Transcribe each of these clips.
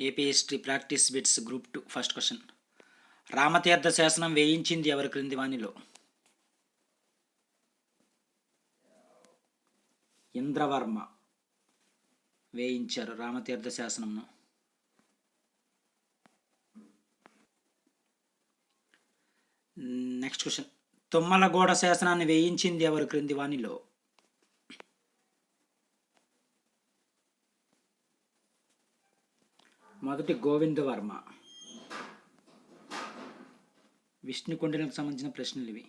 AP history practice bits group two first question. Ramatirtha శాసనం వేయించింది ఎవరి క్రింది వాణిలో? ఇంద్రవర్మ వేయించారు రామతీర్థ శాసనంను. Next question. తుమ్మలగూడ శాసనాన్ని వేయించింది ఎవరి క్రింది వాణిలో? మొదటి గోవిందవర్మ. విష్ణుకుండలకు సంబంధించిన ప్రశ్నలు ఇవి.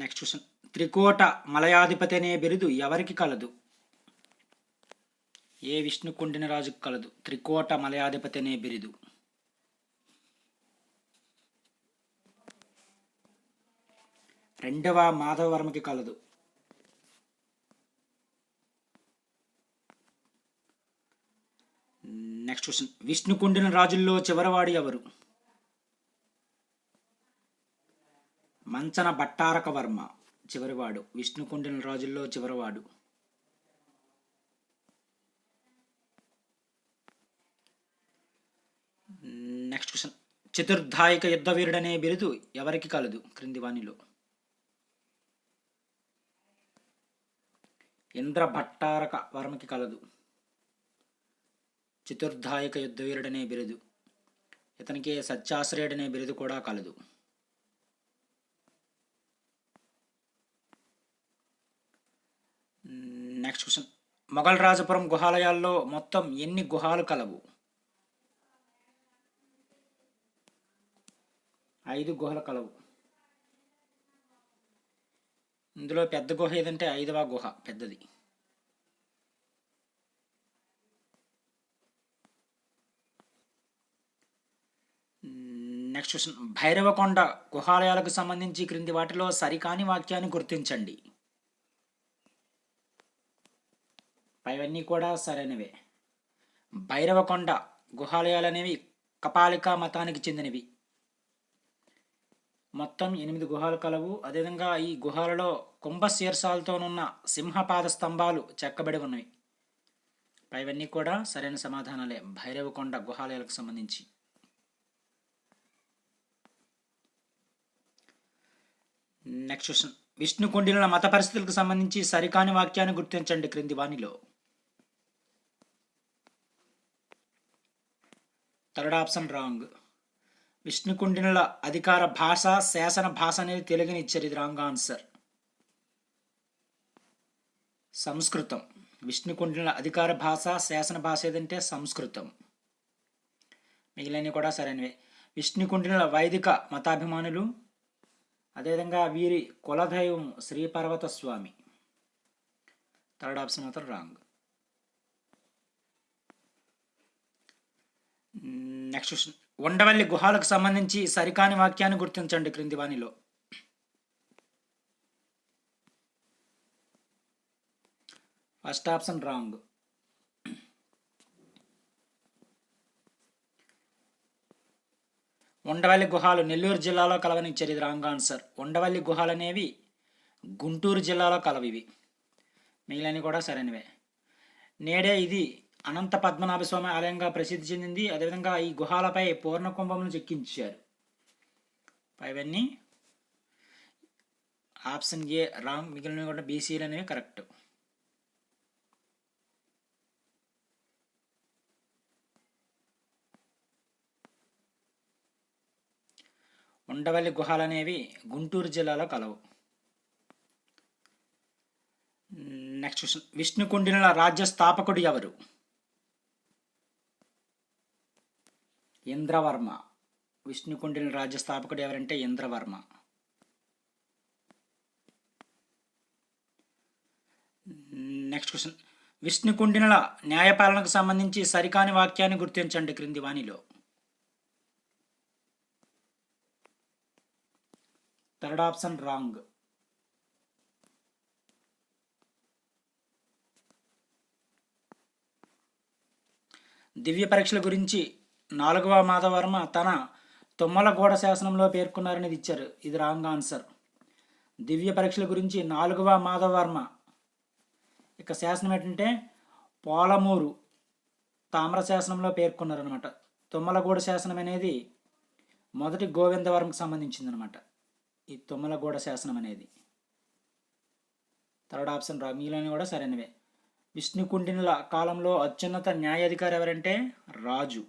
నెక్స్ట్ క్వశ్చన్ త్రికోట మలయాధిపతి అనే బిరుదు ఎవరికి కలదు? ఏ విష్ణుకుండిన రాజుకు కలదు? త్రికోట మలయాధిపతి అనే బిరుదు. రెండవ మాధవవర్మకి కలదు. నెక్స్ట్ క్వశ్చన్ విష్ణుకుండిన రాజుల్లో చివరివాడు ఎవరు? మంచన భట్టారక వర్మ చివరివాడు. విష్ణుకుండిన రాజుల్లో చివరివాడు. నెక్స్ట్ క్వశ్చన్ చతుర్ధాయిక యుద్ధ వీరుడనే బిరుదు ఎవరికి కలదు? క్రింది వాణిలో ఇంద్ర భట్టారక వర్మకి కలదు. చతుర్ధాయక యుద్ధవీరుడనే బిరుదు. ఇతనికి సత్యాశ్రయుడనే బిరుదు కూడా కలదు. నెక్స్ట్ క్వశ్చన్ మొఘల్ రాజపురం గుహాలయాల్లో మొత్తం ఎన్ని గుహాలు కలవు? ఐదు గుహలు కలవు. ఇందులో పెద్ద గుహ ఏదంటే ఐదవ గుహ పెద్దది. నెక్స్ట్ క్వశ్చన్ భైరవకొండ గుహాలయాలకు సంబంధించి క్రింది వాటిలో సరికాని వాక్యాన్ని గుర్తించండి. పైవన్నీ కూడా సరైనవే. భైరవకొండ గుహాలయాలు అనేవి కపాలిక మతానికి చెందినవి. మొత్తం ఎనిమిది గుహాలు కలవు. అదేవిధంగా ఈ గుహాలలో కుంభ శీర్షాలతోనున్న సింహపాద స్తంభాలు చెక్కబడి ఉన్నవి. పైవన్నీ కూడా సరైన సమాధానాలే. భైరవకొండ గుహాలయాలకు సంబంధించి. నెక్స్ట్ క్వశ్చన్ విష్ణు మత పరిస్థితులకు సంబంధించి సరికాని వాక్యాన్ని గుర్తించండి క్రింది వాణిలో. థర్డ్ ఆప్షన్ రాంగ్ విష్ణుకుండినుల అధికార భాష శాసన భాష అనేది తెలుగుని ఇచ్చారు. ఇది రాంగ్ ఆన్సర్ సంస్కృతం. విష్ణుకుండినుల అధికార భాష శాసన భాష ఏదంటే సంస్కృతం. మిగిలినవి కూడా సరైనవే. విష్ణుకుండినుల వైదిక మతాభిమానులు అదేవిధంగా వీరి కులదైవం శ్రీపర్వత స్వామి థర్డ్ ఆప్షన్ మాత్రం రాంగ్. Next question. ఉండవల్లి గుహాలకు సంబంధించి సరికాని వాక్యాన్ని గుర్తించండి క్రింది వాణిలో. First option wrong. ఉండవల్లి గుహాలు నెల్లూరు జిల్లాలో కలవని చరిత్ర రాంగ్ ఆన్సర్ ఉండవల్లి గుహాలు అనేవి గుంటూరు జిల్లాలో కలవివి. మిగిలినవి కూడా సరైనవే. నేడే ఇది అనంత పద్మనాభ స్వామి ఆలయంగా ప్రసిద్ధి చెందింది. అదేవిధంగా ఈ గుహాలపై పూర్ణకుంభమును చెక్కించారు. పైవన్నీ ఆప్షన్ ఏ రాంగ్ మిగిలినవి కూడా బీసీలు అనేవి కరెక్ట్. ఉండవల్లి గుహలు అనేవి గుంటూరు జిల్లాలో కలవు. నెక్స్ట్ క్వశ్చన్ విష్ణుకుండినుల రాజ్య స్థాపకుడు ఎవరు? ఇంద్రవర్మ. విష్ణుకుండినుల రాజ్య స్థాపకుడు ఎవరంటే ఇంద్రవర్మ. నెక్స్ట్ క్వశ్చన్ విష్ణుకుండినుల న్యాయపాలనకు సంబంధించి సరికాని వాక్యాన్ని గుర్తించండి క్రింది వాణిలో. థర్డ్ ఆప్షన్ రాంగ్ దివ్య పరీక్షల గురించి నాలుగవ మాధవర్మ తన తుమ్మలగూడ శాసనంలో పేర్కొన్నారనేది ఇచ్చారు. ఇది రాంగ్ ఆన్సర్. దివ్య పరీక్షల గురించి నాలుగవ మాధవర్మ ఇక శాసనం ఏంటంటే పోలమూరు తామ్ర శాసనంలో పేర్కొన్నారనమాట తుమ్మలగూడ శాసనం అనేది మొదటి గోవిందవరంకి సంబంధించిందనమాట ఈ తుమ్మలగూడ శాసనం అనేది. థర్డ్ ఆప్షన్ రా మీలోని కూడా సరైనవే. విష్ణుకుండినుల కాలంలో అత్యున్నత న్యాయాధికారి ఎవరంటే రాజు.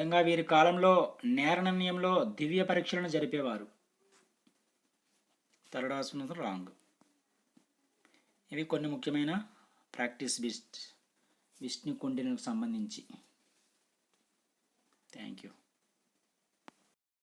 ఇంకా వీరి కాలంలో నేర నిర్ణయంలో దివ్య పరీక్షలను జరిపేవారు. Third option wrong. ఇవి కొన్ని ముఖ్యమైన ప్రాక్టీస్ బిస్ట్ విష్ణుకుండినులకు సంబంధించి. Thank you.